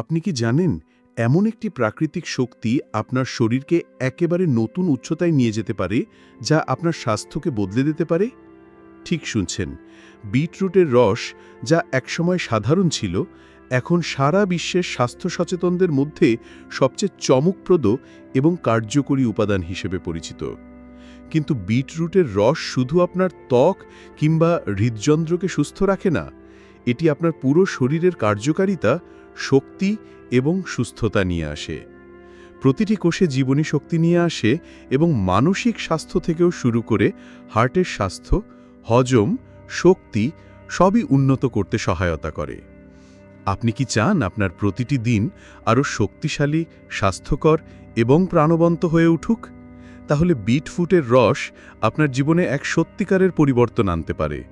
আপনি কি জানেন, এমন একটি প্রাকৃতিক শক্তি আপনার শরীরকে একেবারে নতুন উচ্চতায় নিয়ে যেতে পারে, যা আপনার স্বাস্থ্যকে বদলে দিতে পারে? ঠিক শুনছেন, বিটরুটের রস যা একসময় সাধারণ ছিল, এখন সারা বিশ্বের স্বাস্থ্য সচেতনদের মধ্যে সবচেয়ে চমকপ্রদ এবং কার্যকরী উপাদান হিসেবে পরিচিত। কিন্তু বিটরুটের রস শুধু আপনার ত্বক কিংবা হৃদযন্ত্রকে সুস্থ রাখে না, এটি আপনার পুরো শরীরের কার্যকারিতা শক্তি এবং সুস্থতা নিয়ে আসে। প্রতিটি কোষে জীবনী শক্তি নিয়ে আসে এবং মানসিক স্বাস্থ্য থেকেও শুরু করে হার্টের স্বাস্থ্য, হজম, শক্তি সবই উন্নত করতে সহায়তা করে। আপনি কি চান আপনার প্রতিটি দিন আরও শক্তিশালী, স্বাস্থ্যকর এবং প্রাণবন্ত হয়ে উঠুক? তাহলে বিটফুটের রস আপনার জীবনে এক সত্যিকারের পরিবর্তন আনতে পারে।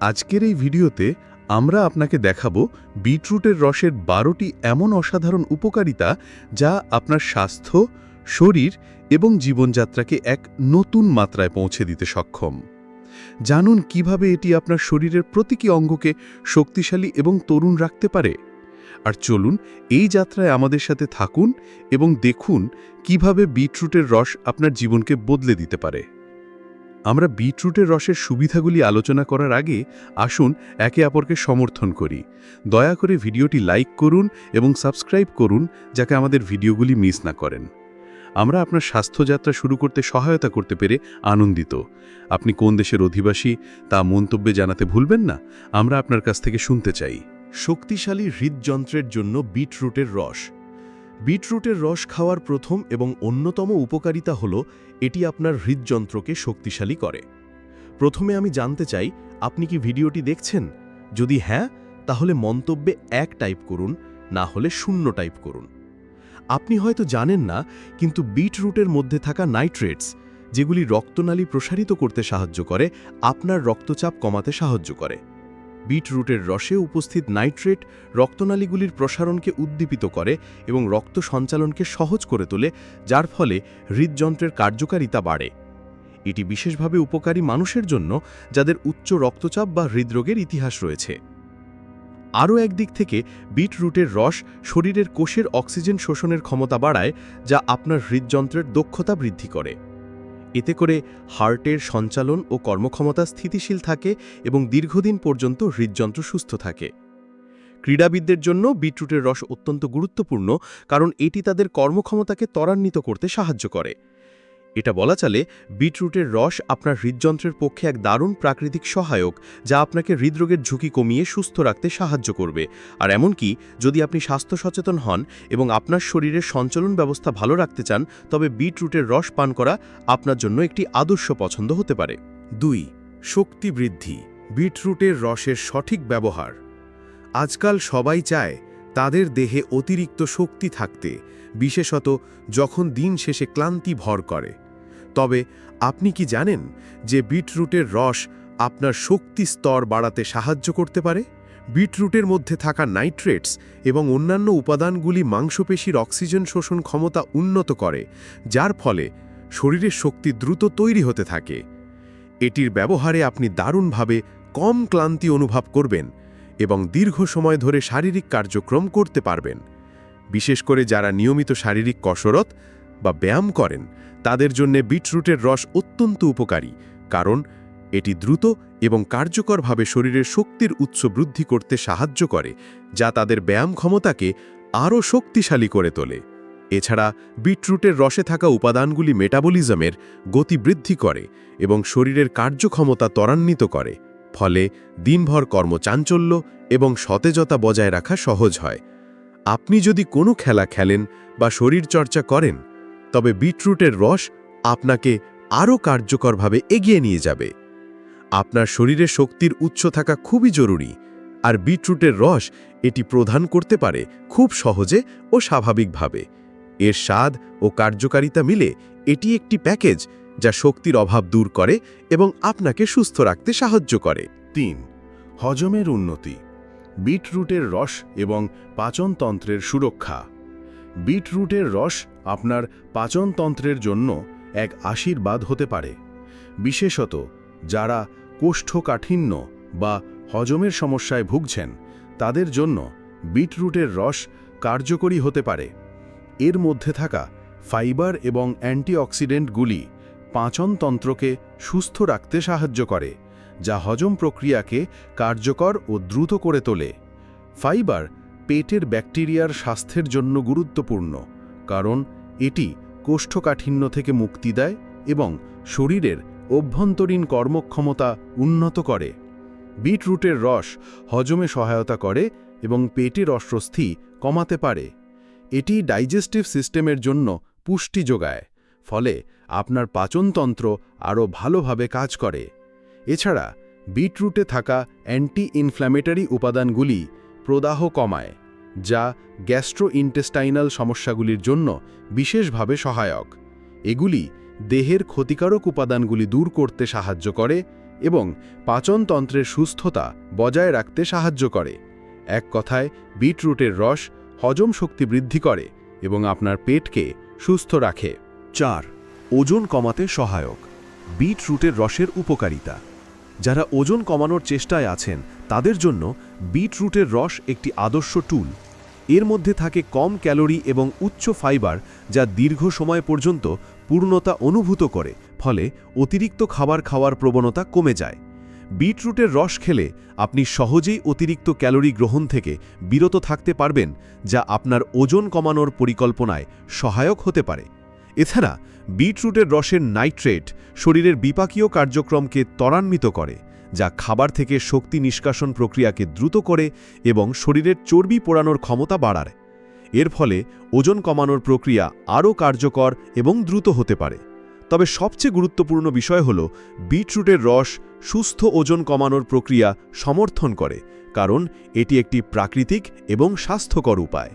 আজকের এই ভিডিওতে আমরা আপনাকে দেখাবো বিটরুটের রসের বারোটি এমন অসাধারণ উপকারিতা যা আপনার স্বাস্থ্য, শরীর এবং জীবনযাত্রাকে এক নতুন মাত্রায় পৌঁছে দিতে সক্ষম। জানুন কীভাবে এটি আপনার শরীরের প্রতীকী অঙ্গকে শক্তিশালী এবং তরুণ রাখতে পারে। আর চলুন এই যাত্রায় আমাদের সাথে থাকুন এবং দেখুন কীভাবে বিটরুটের রস আপনার জীবনকে বদলে দিতে পারে। আমরা বিটরুটের রসের সুবিধাগুলি আলোচনা করার আগে আসুন একে অপরকে সমর্থন করি। দয়া করে ভিডিওটি লাইক করুন এবং সাবস্ক্রাইব করুন যাকে আমাদের ভিডিওগুলি মিস না করেন। আমরা আপনার স্বাস্থ্যযাত্রা শুরু করতে সহায়তা করতে পেরে আনন্দিত। আপনি কোন দেশের অধিবাসী তা মন্তব্যে জানাতে ভুলবেন না, আমরা আপনার কাছ থেকে শুনতে চাই। শক্তিশালী হৃদযন্ত্রের জন্য বিটরুটের রস। বিটরুটের রস খাওয়ার প্রথম এবং অন্যতম উপকারিতা হল এটি আপনার হৃদযন্ত্রকে শক্তিশালী করে। প্রথমে আমি জানতে চাই, আপনি কি ভিডিওটি দেখছেন? যদি হ্যাঁ তাহলে মন্তব্যে এক টাইপ করুন, না হলে শূন্য টাইপ করুন। আপনি হয়তো জানেন না, কিন্তু বিটরুটের মধ্যে থাকা নাইট্রেটস, যেগুলি রক্তনালী প্রসারিত করতে সাহায্য করে, আপনার রক্তচাপ কমাতে সাহায্য করে। বিটরুটের রসে উপস্থিত নাইট্রেট রক্তনালীগুলির প্রসারণকে উদ্দীপিত করে এবং রক্ত সঞ্চালনকে সহজ করে তোলে, যার ফলে হৃদযন্ত্রের কার্যকারিতা বাড়ে। এটি বিশেষভাবে উপকারী মানুষের জন্য, যাদের উচ্চ রক্তচাপ বা হৃদরোগের ইতিহাস রয়েছে। আরও একদিক থেকে, বিটরুটের রস শরীরের কোষের অক্সিজেন শোষণের ক্ষমতা বাড়ায়, যা আপনার হৃদযন্ত্রের দক্ষতা বৃদ্ধি করে। এতে করে হার্টের সঞ্চালন ও কর্মক্ষমতা স্থিতিশীল থাকে এবং দীর্ঘদিন পর্যন্ত হৃদযন্ত্র সুস্থ থাকে। ক্রীড়াবিদদের জন্য বিটরুটের রস অত্যন্ত গুরুত্বপূর্ণ, কারণ এটি তাদের কর্মক্ষমতাকে ত্বরান্বিত করতে সাহায্য করে। এটা বলা চলে, বিটরুটের রস আপনার হৃদযন্ত্রের পক্ষে এক দারুণ প্রাকৃতিক সহায়ক, যা আপনাকে হৃদরোগের ঝুঁকি কমিয়ে সুস্থ রাখতে সাহায্য করবে। আর এমনকি যদি আপনি স্বাস্থ্য সচেতন হন এবং আপনার শরীরের সঞ্চালন ব্যবস্থা ভালো রাখতে চান, তবে বিটরুটের রস পান করা আপনার জন্য একটি আদর্শ পছন্দ হতে পারে। দুই, শক্তি বৃদ্ধি, বিটরুটের রসের সঠিক ব্যবহার। আজকাল সবাই চায় তাদের দেহে অতিরিক্ত শক্তি থাকতে, বিশেষত যখন দিন শেষে ক্লান্তি ভর করে। তবে আপনি কি জানেন যে বিটরুটের রস আপনার শক্তি স্তর বাড়াতে সাহায্য করতে পারে? বিটরুটের মধ্যে থাকা নাইট্রেটস এবং অন্যান্য উপাদানগুলি মাংসপেশির অক্সিজেন শোষণ ক্ষমতা উন্নত করে, যার ফলে শরীরের শক্তি দ্রুত তৈরি হতে থাকে। এটির ব্যবহারে আপনি দারুণভাবে কম ক্লান্তি অনুভব করবেন এবং দীর্ঘ সময় ধরে শারীরিক কার্যক্রম করতে পারবেন। বিশেষ করে যারা নিয়মিত শারীরিক কসরত বা ব্যায়াম করেন তাদের জন্য বিটরুটের রস অত্যন্ত উপকারী, কারণ এটি দ্রুত এবং কার্যকরভাবে শরীরের শক্তির উৎস বৃদ্ধি করতে সাহায্য করে, যা তাদের ব্যায়াম ক্ষমতাকে আরও শক্তিশালী করে তোলে। এছাড়া, বিটরুটের রসে থাকা উপাদানগুলি মেটাবলিজমের গতি বৃদ্ধি করে এবং শরীরের কার্যক্ষমতা ত্বরান্বিত করে, ফলে দিনভর কর্মচাঞ্চল্য এবং সতেজতা বজায় রাখা সহজ হয়। আপনি যদি কোনো খেলা খেলেন বা শরীরচর্চা করেন তবে বিটরুটের রস আপনাকে আরও কার্যকরভাবে এগিয়ে নিয়ে যাবে। আপনার শরীরে শক্তির উৎস থাকা খুবই জরুরি, আর বিটরুটের রস এটি প্রদান করতে পারে খুব সহজে ও স্বাভাবিকভাবে। এর স্বাদ ও কার্যকারিতা মিলে এটি একটি প্যাকেজ যা শক্তির অভাব দূর করে এবং আপনাকে সুস্থ রাখতে সাহায্য করে। তিন, হজমের উন্নতি। বিটরুটের রস এবং পাচনতন্ত্রের সুরক্ষা। বিটরুটের রস আপনার পাচনতন্ত্রের জন্য এক আশীর্বাদ হতে পারে। বিশেষত যারা কোষ্ঠকাঠিন্য বা হজমের সমস্যায় ভুগছেন, তাদের জন্য বিটরুটের রস কার্যকরী হতে পারে। এর মধ্যে থাকা ফাইবার এবং অ্যান্টিঅক্সিডেন্টগুলি পাচনতন্ত্রকে সুস্থ রাখতে সাহায্য করে, যা হজম প্রক্রিয়াকে কার্যকর ও দ্রুত করে তোলে। ফাইবার পেটের ব্যাকটেরিয়ার স্বাস্থ্যের জন্য গুরুত্বপূর্ণ, কারণ এটি কোষ্ঠকাঠিন্য থেকে মুক্তি দেয় এবং শরীরের অভ্যন্তরীণ কর্মক্ষমতা উন্নত করে। বিটরুটের রস হজমে সহায়তা করে এবং পেটের অস্বস্তি কমাতে পারে। এটি ডাইজেস্টিভ সিস্টেমের জন্য পুষ্টি যোগায়, ফলে আপনার পাচনতন্ত্র আরও ভালোভাবে কাজ করে। এছাড়া বিটরুটে থাকা অ্যান্টি ইনফ্ল্যামেটারি উপাদানগুলি প্রদাহ কমায়। যা গ্যাস্ট্রোইন্টেস্টাইনাল সমস্যাগুলির জন্য বিশেষভাবে সহায়ক। এগুলি দেহের ক্ষতিকারক উপাদানগুলি দূর করতে সাহায্য করে এবং পাচনতন্ত্রের সুস্থতা বজায় রাখতে সাহায্য করে। এক কথায়, বিটরুটের রস হজম শক্তি বৃদ্ধি করে এবং আপনার পেটকে সুস্থ রাখে। চার, ওজন কমাতে সহায়ক। বিটরুটের রসের উপকারিতা। যারা ওজন কমানোর চেষ্টায় আছেন তাদের জন্য বিটরুটের রস একটি আদর্শ টুল। এর মধ্যে থাকে কম ক্যালোরি এবং উচ্চ ফাইবার, যা দীর্ঘ সময় পর্যন্ত পূর্ণতা অনুভূত করে, ফলে অতিরিক্ত খাবার খাওয়ার প্রবণতা কমে যায়। বিটরুটের রস খেলে আপনি সহজেই অতিরিক্ত ক্যালোরি গ্রহণ থেকে বিরত থাকতে পারবেন, যা আপনার ওজন কমানোর পরিকল্পনায় সহায়ক হতে পারে। এছাড়া, বিটরুটের রসের নাইট্রেট শরীরের বিপাকীয় কার্যক্রমকে ত্বরান্বিত করে যা খাবার থেকে শক্তি নিষ্কাশন প্রক্রিয়াকে দ্রুত করে এবং শরীরের চর্বি পোড়ানোর ক্ষমতা বাড়ায়। এর ফলে ওজন কমানোর প্রক্রিয়া আরও কার্যকর এবং দ্রুত হতে পারে। তবে সবচেয়ে গুরুত্বপূর্ণ বিষয় হল, বিটরুটের রস সুস্থ ওজন কমানোর প্রক্রিয়া সমর্থন করে, কারণ এটি একটি প্রাকৃতিক এবং স্বাস্থ্যকর উপায়।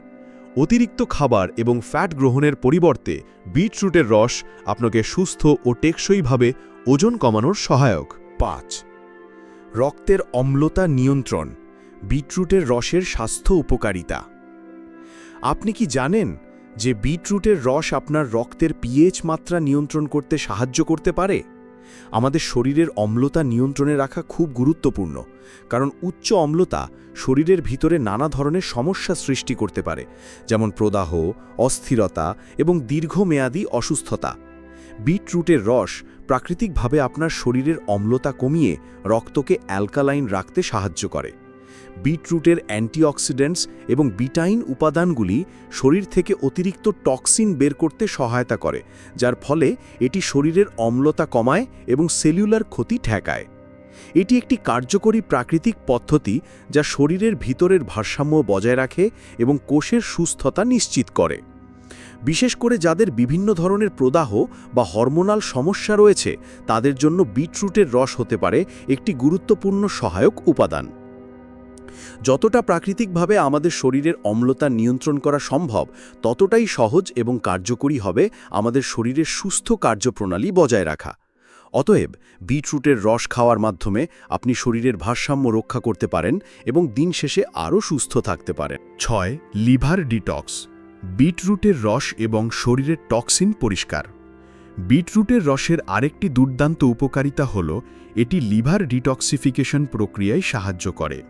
অতিরিক্ত খাবার এবং ফ্যাট গ্রহণের পরিবর্তে বিটরুটের রস আপনাকে সুস্থ ও টেকসইভাবে ওজন কমানোর সহায়ক। পাঁচ রক্তের অম্লতা নিয়ন্ত্রণ, বিটরুটের রসের স্বাস্থ্য উপকারিতা। আপনি কি জানেন যে বিটরুটের রস আপনার রক্তের পিএইচ মাত্রা নিয়ন্ত্রণ করতে সাহায্য করতে পারে? আমাদের শরীরের অম্লতা নিয়ন্ত্রণে রাখা খুব গুরুত্বপূর্ণ, কারণ উচ্চ অম্লতা শরীরের ভিতরে নানা ধরনের সমস্যা সৃষ্টি করতে পারে, যেমন প্রদাহ, অস্থিরতা এবং দীর্ঘমেয়াদী অসুস্থতা। বিটরুটের রস প্রাকৃতিকভাবে আপনার শরীরের অম্লতা কমিয়ে রক্তকে অ্যালকালাইন রাখতে সাহায্য করে। বিটরুটের অ্যান্টিঅক্সিডেন্টস এবং বিটাইন উপাদানগুলি শরীর থেকে অতিরিক্ত টক্সিন বের করতে সহায়তা করে, যার ফলে এটি শরীরের অম্লতা কমায় এবং সেলুলার ক্ষতি ঠেকায়। এটি একটি কার্যকরী প্রাকৃতিক পদ্ধতি যা শরীরের ভিতরের ভারসাম্য বজায় রাখে এবং কোষের সুস্থতা নিশ্চিত করে। বিশেষ করে যাদের বিভিন্ন ধরনের প্রদাহ বা হরমোনাল সমস্যা রয়েছে, তাদের জন্য বিটরুটের রস হতে পারে একটি গুরুত্বপূর্ণ সহায়ক উপাদান। যতটা প্রাকৃতিকভাবে আমাদের শরীরের অম্লতা নিয়ন্ত্রণ করা সম্ভব, ততটাই সহজ এবং কার্যকরী হবে আমাদের শরীরের সুস্থ কার্যপ্রণালী বজায় রাখা। অতএব, বিটরুটের রস খাওয়ার মাধ্যমে আপনি শরীরের ভারসাম্য রক্ষা করতে পারেন এবং দিন শেষে আরও সুস্থ থাকতে পারেন। ছয়, লিভার ডিটক্স। বিটরুটের রস এবং শরীরের টক্সিন পরিষ্কার। বিটরুটের রসের আরেকটি দুর্দান্ত উপকারিতা হল, এটি লিভার ডিটক্সিফিকেশন প্রক্রিয়ায় সাহায্য করে।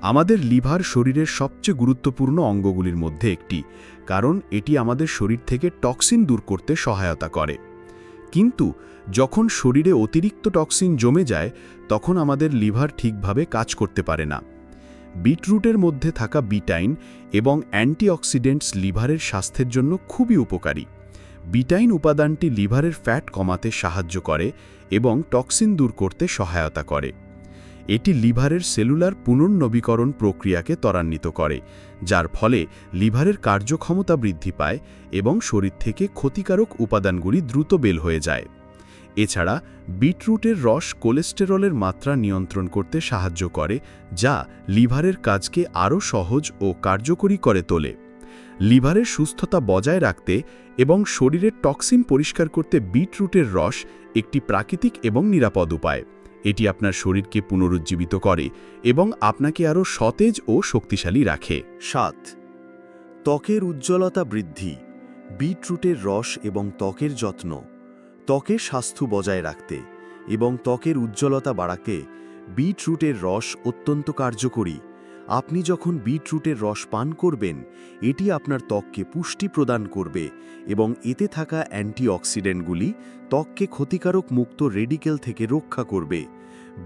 আমাদের লিভার শরীরের সবচেয়ে গুরুত্বপূর্ণ অঙ্গগুলির মধ্যে একটি, কারণ এটি আমাদের শরীর থেকে টক্সিন দূর করতে সহায়তা করে। কিন্তু, যখন শরীরে অতিরিক্ত টক্সিন জমে যায়, তখন আমাদের লিভার ঠিকভাবে কাজ করতে পারে না। বিটরুটের মধ্যে থাকা বিটাইন এবং অ্যান্টিঅক্সিডেন্টস লিভারের স্বাস্থ্যের জন্য খুবই উপকারী। বিটাইন উপাদানটি লিভারের ফ্যাট কমাতে সাহায্য করে এবং টক্সিন দূর করতে সহায়তা করে। এটি লিভারের সেলুলার পুনর্নবীকরণ প্রক্রিয়াকে ত্বরান্বিত করে, যার ফলে লিভারের কার্যক্ষমতা বৃদ্ধি পায় এবং শরীর থেকে ক্ষতিকারক উপাদানগুলি দ্রুত বেল হয়ে যায়। এছাড়া বিটরুটের রস কোলেস্টেরলের মাত্রা নিয়ন্ত্রণ করতে সাহায্য করে, যা লিভারের কাজকে আরও সহজ ও কার্যকরী করে তোলে। লিভারের সুস্থতা বজায় রাখতে এবং শরীরের টক্সিন পরিষ্কার করতে বিটরুটের রস একটি প্রাকৃতিক এবং নিরাপদ উপায়। এটি আপনার শরীরকে পুনরুজ্জীবিত করে এবং আপনাকে আরও সতেজ ও শক্তিশালী রাখে। সাত, ত্বকের উজ্জ্বলতা বৃদ্ধি। বিটরুটের রস এবং ত্বকের যত্ন। ত্বকের স্বাস্থ্য বজায় রাখতে এবং ত্বকের উজ্জ্বলতা বাড়াতে বিটরুটের রস অত্যন্ত কার্যকরী। আপনি যখন বিটরুটের রস পান করবেন, এটি আপনার ত্বককে পুষ্টি প্রদান করবে এবং এতে থাকা অ্যান্টিঅক্সিডেন্টগুলি ত্বককে ক্ষতিকারক মুক্ত রেডিকেল থেকে রক্ষা করবে।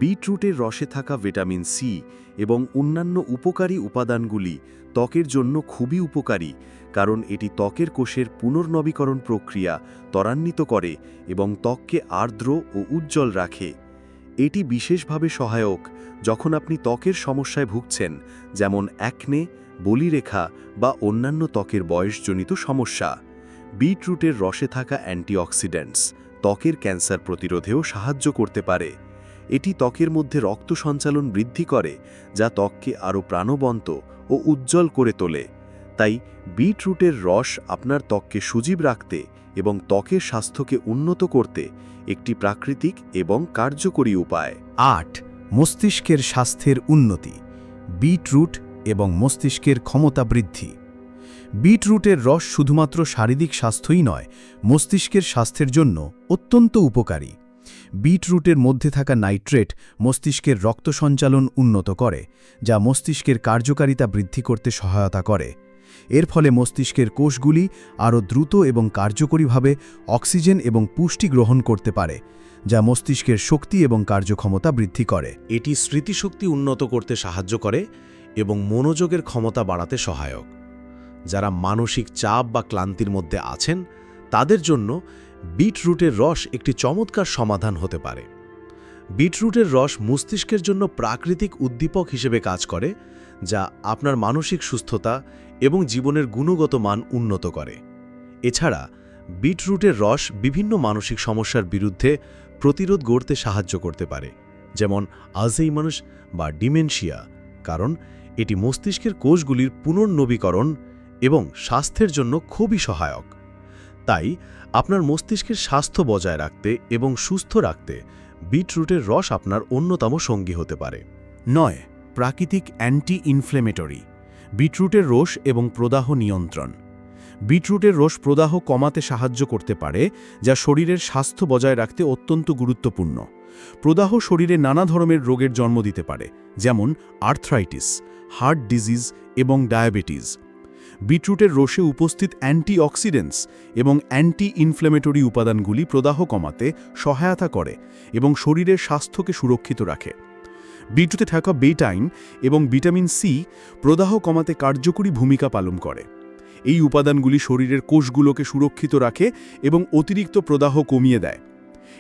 বিটরুটের রসে থাকা ভিটামিন সি এবং অন্যান্য উপকারী উপাদানগুলি ত্বকের জন্য খুবই উপকারী, কারণ এটি ত্বকের কোষের পুনর্নবীকরণ প্রক্রিয়া ত্বরান্বিত করে এবং ত্বককে আর্দ্র ও উজ্জ্বল রাখে। এটি বিশেষভাবে সহায়ক যখন আপনি ত্বকের সমস্যায় ভুগছেন, যেমন অ্যাকনে বলিরেখা বা অন্যান্য ত্বকের বয়সজনিত সমস্যা। বিটরুটের রসে থাকা অ্যান্টিঅক্সিডেন্টস ত্বকের ক্যান্সার প্রতিরোধেও সাহায্য করতে পারে। এটি ত্বকের মধ্যে রক্ত সঞ্চালন বৃদ্ধি করে, যা ত্বককে আরও প্রাণবন্ত ও উজ্জ্বল করে তোলে। তাই বিটরুটের রস আপনার ত্বককে সুজীব রাখতে এবং ত্বকের স্বাস্থ্যকে উন্নত করতে একটি প্রাকৃতিক এবং কার্যকরী উপায়। আট, মস্তিষ্কের স্বাস্থ্যের উন্নতি। বিটরুট এবং মস্তিষ্কের ক্ষমতা বৃদ্ধি। বিটরুটের রস শুধুমাত্র শারীরিক স্বাস্থ্যই নয়, মস্তিষ্কের স্বাস্থ্যের জন্য অত্যন্ত উপকারী। বিটরুটের মধ্যে থাকা নাইট্রেট মস্তিষ্কের রক্ত সঞ্চালন উন্নত করে, যা মস্তিষ্কের কার্যকারিতা বৃদ্ধি করতে সহায়তা করে। এর ফলে মস্তিষ্কের কোষগুলি আরও দ্রুত এবং কার্যকরীভাবে অক্সিজেন এবং পুষ্টি গ্রহণ করতে পারে, যা মস্তিষ্কের শক্তি এবং কার্যক্ষমতা বৃদ্ধি করে। এটি স্মৃতিশক্তি উন্নত করতে সাহায্য করে এবং মনোযোগের ক্ষমতা বাড়াতে সহায়ক। যারা মানসিক চাপ বা ক্লান্তির মধ্যে আছেন, তাদের জন্য বিটরুটের রস একটি চমৎকার সমাধান হতে পারে। বিটরুটের রস মস্তিষ্কের জন্য প্রাকৃতিক উদ্দীপক হিসেবে কাজ করে, যা আপনার মানসিক সুস্থতা এবং জীবনের গুণগত মান উন্নত করে। এছাড়া, বিটরুটের রস বিভিন্ন মানসিক সমস্যার বিরুদ্ধে প্রতিরোধ গড়তে সাহায্য করতে পারে, যেমন আলঝেইমানুস বা ডিমেনশিয়া, কারণ এটি মস্তিষ্কের কোষগুলির পুনর্নবীকরণ এবং স্বাস্থ্যের জন্য খুবই সহায়ক। তাই আপনার মস্তিষ্কের স্বাস্থ্য বজায় রাখতে এবং সুস্থ রাখতে বিটরুটের রস আপনার অন্যতম সঙ্গী হতে পারে। নয়, প্রাকৃতিক অ্যান্টি ইনফ্লেমেটরি বিটরুটের রস এবং প্রদাহ নিয়ন্ত্রণ। বিটরুটের রস প্রদাহ কমাতে সাহায্য করতে পারে, যা শরীরের স্বাস্থ্য বজায় রাখতে অত্যন্ত গুরুত্বপূর্ণ। প্রদাহ শরীরে নানা ধরনের রোগের জন্ম দিতে পারে, যেমন আর্থ্রাইটিস হার্ট ডিজিজ এবং ডায়াবেটিস বিটরুটের রসে উপস্থিত অ্যান্টিঅক্সিডেন্টস এবং অ্যান্টি ইনফ্লেমেটরি উপাদানগুলি প্রদাহ কমাতে সহায়তা করে এবং শরীরের স্বাস্থ্যকে সুরক্ষিত রাখে। বিটরুটে থাকা বেটাইন এবং ভিটামিন সি প্রদাহ কমাতে কার্যকরী ভূমিকা পালন করে। এই উপাদানগুলি শরীরের কোষগুলোকে সুরক্ষিত রাখে এবং অতিরিক্ত প্রদাহ কমিয়ে দেয়।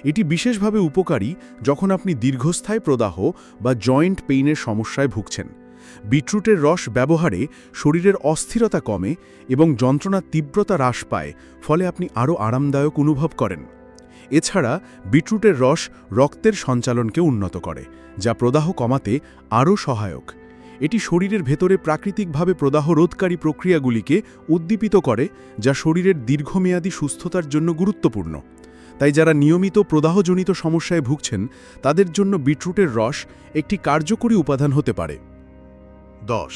এটি বিশেষভাবে উপকারী যখন আপনি দীর্ঘস্থায়ী প্রদাহ বা জয়েন্ট পেইনের সমস্যায় ভুগছেন। বিটরুটের রস ব্যবহারে শরীরের অস্থিরতা কমে এবং যন্ত্রণার তীব্রতা হ্রাস পায়, ফলে আপনি আরও আরামদায়ক অনুভব করেন। এছাড়া, বিটরুটের রস রক্তের সঞ্চালনকে উন্নত করে, যা প্রদাহ কমাতে আরও সহায়ক। এটি শরীরের ভেতরে প্রাকৃতিকভাবে প্রদাহ রোধকারী প্রক্রিয়াগুলিকে উদ্দীপিত করে, যা শরীরের দীর্ঘমেয়াদী সুস্থতার জন্য গুরুত্বপূর্ণ। তাই যারা নিয়মিত প্রদাহজনিত সমস্যায় ভুগছেন, তাদের জন্য বিটরুটের রস একটি কার্যকরী উপাদান হতে পারে। দশ।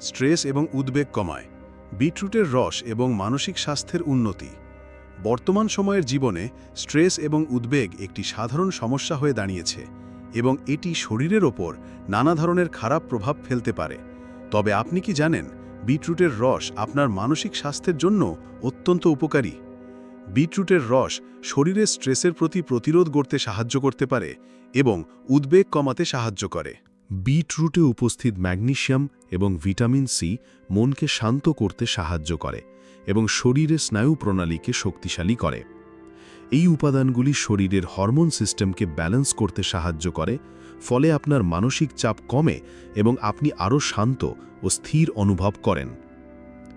স্ট্রেস এবং উদ্বেগ কমায়। বিটরুটের রস এবং মানসিক স্বাস্থ্যের উন্নতি। বর্তমান সময়ের জীবনে স্ট্রেস এবং উদ্বেগ একটি সাধারণ সমস্যা হয়ে দাঁড়িয়েছে এবং এটি শরীরের ওপর নানা ধরনের খারাপ প্রভাব ফেলতে পারে। তবে আপনি কি জানেন, বিটরুটের রস আপনার মানসিক স্বাস্থ্যের জন্য অত্যন্ত উপকারী? বিটরুটের রস শরীরের স্ট্রেসের প্রতি প্রতিরোধ গড়তে সাহায্য করতে পারে এবং উদ্বেগ কমাতে সাহায্য করে। বিটরুটে উপস্থিত ম্যাগনেশিয়াম এবং ভিটামিন সি মনকে শান্ত করতে সাহায্য করে এবং শরীরে স্নায়ু প্রণালীকে শক্তিশালী করে। এই উপাদানগুলি শরীরের হরমোন সিস্টেমকে ব্যালেন্স করতে সাহায্য করে, ফলে আপনার মানসিক চাপ কমে এবং আপনি আরও শান্ত ও স্থির অনুভব করেন।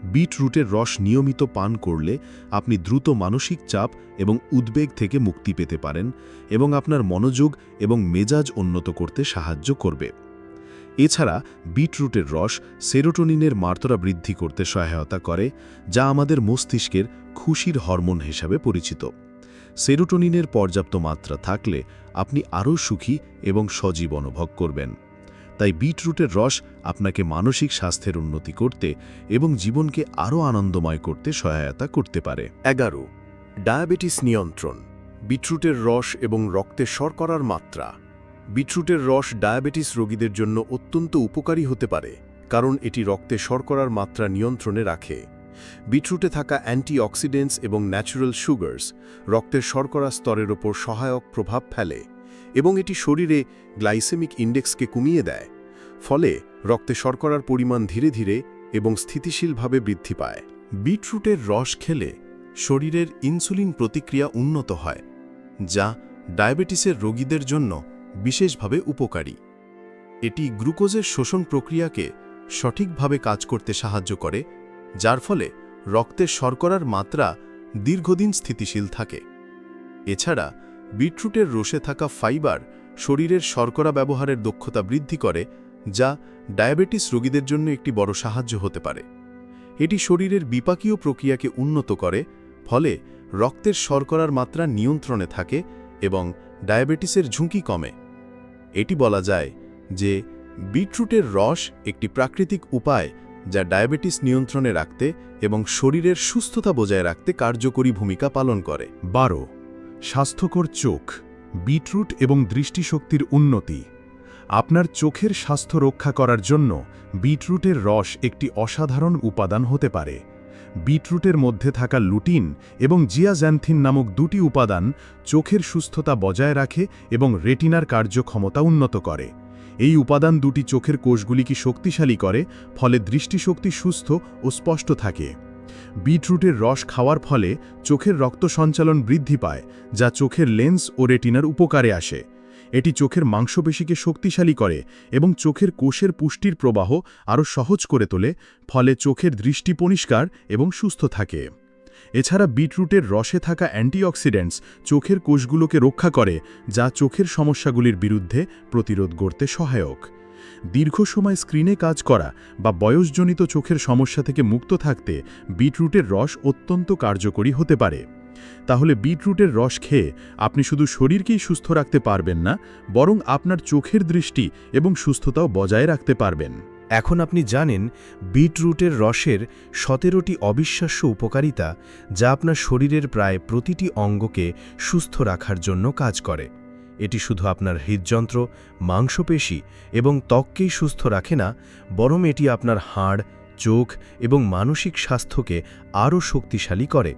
বিটরুটের রস নিয়মিত পান করলে আপনি দ্রুত মানসিক চাপ এবং উদ্বেগ থেকে মুক্তি পেতে পারেন এবং আপনার মনোযোগ এবং মেজাজ উন্নত করতে সাহায্য করবে। এছাড়া বিটরুটের রস সেরোটোনিনের মাত্রা বৃদ্ধি করতে সহায়তা করে, যা আমাদের মস্তিষ্কের খুশির হরমোন হিসাবে পরিচিত। সেরোটোনিনের পর্যাপ্ত মাত্রা থাকলে আপনি আরও সুখী এবং সজীব অনুভব করবেন। তাই বিটরুটের রস আপনাকে মানসিক স্বাস্থ্যের উন্নতি করতে এবং জীবনকে আরও আনন্দময় করতে সহায়তা করতে পারে। এগারো। ডায়াবেটিস নিয়ন্ত্রণ। বিটরুটের রস এবং রক্তে শর্করার মাত্রা। বিটরুটের রস ডায়াবেটিস রোগীদের জন্য অত্যন্ত উপকারী হতে পারে, কারণ এটি রক্তে শর্করার মাত্রা নিয়ন্ত্রণে রাখে। বিটরুটে থাকা অ্যান্টিঅক্সিডেন্টস এবং ন্যাচারাল সুগার্স রক্তের শর্করা স্তরের ওপর সহায়ক প্রভাব ফেলে। এবং এটি শরীরে গ্লাইসেমিক ইন্ডেক্সকে কমিয়ে দেয়, ফলে রক্তে শর্করার পরিমাণ ধীরে ধীরে এবং স্থিতিশীলভাবে বৃদ্ধি পায়। বিটরুটের রস খেলে শরীরের ইনসুলিন প্রতিক্রিয়া উন্নত হয়, যা ডায়াবেটিসের রোগীদের জন্য বিশেষভাবে উপকারী। এটি গ্লুকোজের শোষণ প্রক্রিয়াকে সঠিকভাবে কাজ করতে সাহায্য করে, যার ফলে রক্তের শর্করার মাত্রা দীর্ঘদিন স্থিতিশীল থাকে। এছাড়া বিটরুটের রোষে থাকা ফাইবার শরীরের শর্করা ব্যবহারের দক্ষতা বৃদ্ধি করে, যা ডায়াবেটিস রোগীদের জন্য একটি বড় সাহায্য হতে পারে। এটি শরীরের বিপাকীয় প্রক্রিয়াকে উন্নত করে, ফলে রক্তের শর্করার মাত্রা নিয়ন্ত্রণে থাকে এবং ডায়াবেটিসের ঝুঁকি কমে। এটি বলা যায় যে বিটরুটের রস একটি প্রাকৃতিক উপায় যা ডায়াবেটিস নিয়ন্ত্রণে রাখতে এবং শরীরের সুস্থতা বজায় রাখতে কার্যকরী ভূমিকা পালন করে। বারো স্বাস্থ্যকর চোখ, বিটরুট এবং দৃষ্টিশক্তির উন্নতি। আপনার চোখের স্বাস্থ্য রক্ষা করার জন্য বিটরুটের রস একটি অসাধারণ উপাদান হতে পারে। বিটরুটের মধ্যে থাকা লুটিন এবং জিয়াজ্যান্থিন নামক দুটি উপাদান চোখের সুস্থতা বজায় রাখে এবং রেটিনার কার্যক্ষমতা উন্নত করে। এই উপাদান দুটি চোখের কোষগুলিকে শক্তিশালী করে, ফলে দৃষ্টিশক্তি সুস্থ ও স্পষ্ট থাকে। বিটরুটের রস খাওয়ার ফলে চোখের রক্ত সঞ্চালন বৃদ্ধি পায়, যা চোখের লেন্স ও রেটিনার উপকারে আসে। এটি চোখের মাংসপেশিকে শক্তিশালী করে এবং চোখের কোষের পুষ্টির প্রবাহ আরও সহজ করে তোলে, ফলে চোখের দৃষ্টি পরিষ্কার এবং সুস্থ থাকে। এছাড়া বিটরুটের রসে থাকা অ্যান্টিঅক্সিডেন্টস চোখের কোষগুলোকে রক্ষা করে, যা চোখের সমস্যাগুলির বিরুদ্ধে প্রতিরোধ করতে সহায়ক। দীর্ঘ সময় স্ক্রিনে কাজ করা বা বয়সজনিত চোখের সমস্যা থেকে মুক্ত থাকতে বিটরুটের রস অত্যন্ত কার্যকরী হতে পারে। তাহলে বিটরুটের রস খেয়ে আপনি শুধু শরীরকেই সুস্থ রাখতে পারবেন না, বরং আপনার চোখের দৃষ্টি এবং সুস্থতাও বজায় রাখতে পারবেন। এখন আপনি জানেন বিটরুটের রসের সতেরোটি অবিশ্বাস্য উপকারিতা যা আপনার শরীরের প্রায় প্রতিটি অঙ্গকে সুস্থ রাখার জন্য কাজ করে। এটি শুধু আপনার হৃদযন্ত্র, মাংসপেশি এবং ত্বককেই সুস্থ রাখে না, বরং এটি আপনার হাড়, চোখ এবং মানসিক স্বাস্থ্যকে আরও শক্তিশালী করে।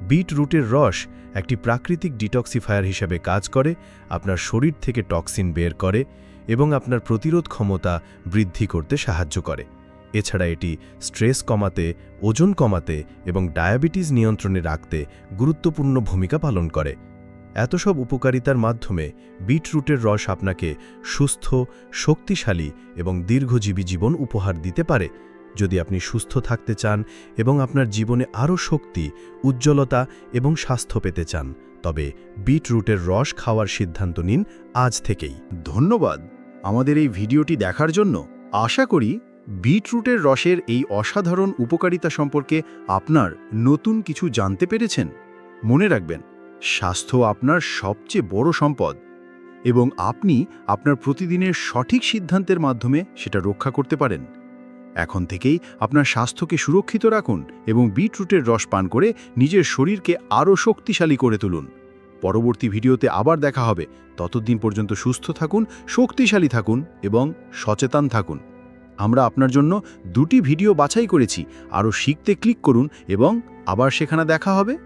বিটরুটের রস একটি প্রাকৃতিক ডিটক্সিফায়ার হিসেবে কাজ করে, আপনার শরীর থেকে টক্সিন বের করে এবং আপনার প্রতিরোধ ক্ষমতা বৃদ্ধি করতে সাহায্য করে। এছাড়া এটি স্ট্রেস কমাতে, ওজন কমাতে এবং ডায়াবেটিস নিয়ন্ত্রণে রাখতে গুরুত্বপূর্ণ ভূমিকা পালন করে। এত সব উপকারিতার মাধ্যমে বিটরুটের রস আপনাকে সুস্থ, শক্তিশালী এবং দীর্ঘজীবী জীবন উপহার দিতে পারে। যদি আপনি সুস্থ থাকতে চান এবং আপনার জীবনে আরও শক্তি, উজ্জ্বলতা এবং স্বাস্থ্য পেতে চান, তবে বিটরুটের রস খাওয়ার সিদ্ধান্ত নিন আজ থেকেই। ধন্যবাদ। আমাদের এই ভিডিওটি দেখার জন্য আশা করি বিটরুটের রসের এই অসাধারণ উপকারিতা সম্পর্কে আপনার নতুন কিছু জানতে পেরেছেন। মনে রাখবেন স্বাস্থ্য আপনার সবচেয়ে বড় সম্পদ এবং আপনি আপনার প্রতিদিনের সঠিক সিদ্ধান্তের মাধ্যমে সেটা রক্ষা করতে পারেন। এখন থেকেই আপনার স্বাস্থ্যকে সুরক্ষিত রাখুন এবং বিটরুটের রস পান করে নিজের শরীরকে আরও শক্তিশালী করে তুলুন। পরবর্তী ভিডিওতে আবার দেখা হবে। ততদিন পর্যন্ত সুস্থ থাকুন, শক্তিশালী থাকুন এবং সচেতন থাকুন। আমরা আপনার জন্য দুটি ভিডিও বাছাই করেছি। আরও শিখতে ক্লিক করুন এবং আবার সেখানে দেখা হবে।